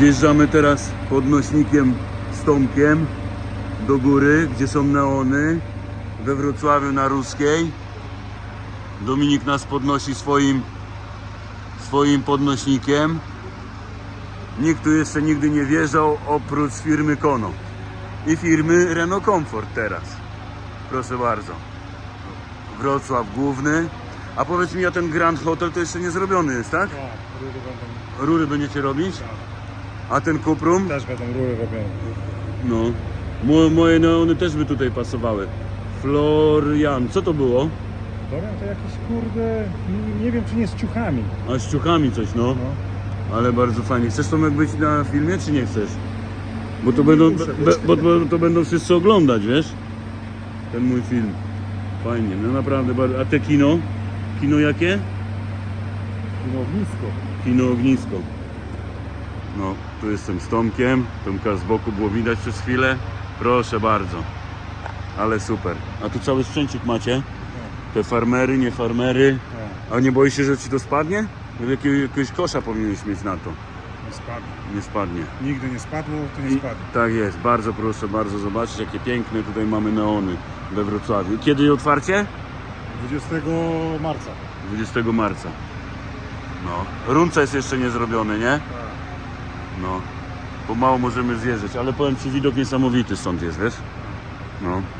Wjeżdżamy teraz podnośnikiem z Tomkiem do góry, gdzie są neony we Wrocławiu na Ruskiej. Dominik nas podnosi swoim, swoim podnośnikiem. Nikt tu jeszcze nigdy nie wjeżdżał oprócz firmy Kono i firmy Renault Comfort teraz. Proszę bardzo. Wrocław główny. A powiedz mi, a ten Grand Hotel to jeszcze nie zrobiony jest, tak? Tak, rury będą, Rury będziecie robić? tak. A ten Kuprum? Też będą rury robione. No. Mo- Moje neony też by tutaj pasowały. Florian, co to było? Dorian to jakiś kurde, nie, nie wiem czy nie z ciuchami. A z ciuchami coś, no. No. Ale bardzo fajnie. Chcesz Tomek być na filmie, czy nie chcesz? Bo to, będą, muszę be, bo, bo to będą wszyscy oglądać, wiesz? Ten mój film. Fajnie, no naprawdę bardzo. A te kino? Kino jakie? No blisko. Kino Ognisko. No, tu jestem z Tomkiem. Tomka z boku było widać przez chwilę. Proszę bardzo. Ale super. A tu cały sprzęcik macie? Te farmery, nie farmery. Tak, A nie boisz się, że ci to spadnie? No, jakiego- Jakiegoś kosza powinieneś mieć na to. nie spadło. Nie spadnie. Nigdy nie spadło, to nie I, spadnie. tak jest, bardzo proszę, bardzo zobaczyć jakie piękne tutaj mamy neony we Wrocławiu. Kiedy otwarcie? 20 marca. 20 marca. No. Runca jest jeszcze nie zrobiony, nie? Tak. No. Pomału możemy zjeżdżać, ale powiem Ci widok niesamowity stąd jest, wiesz? No.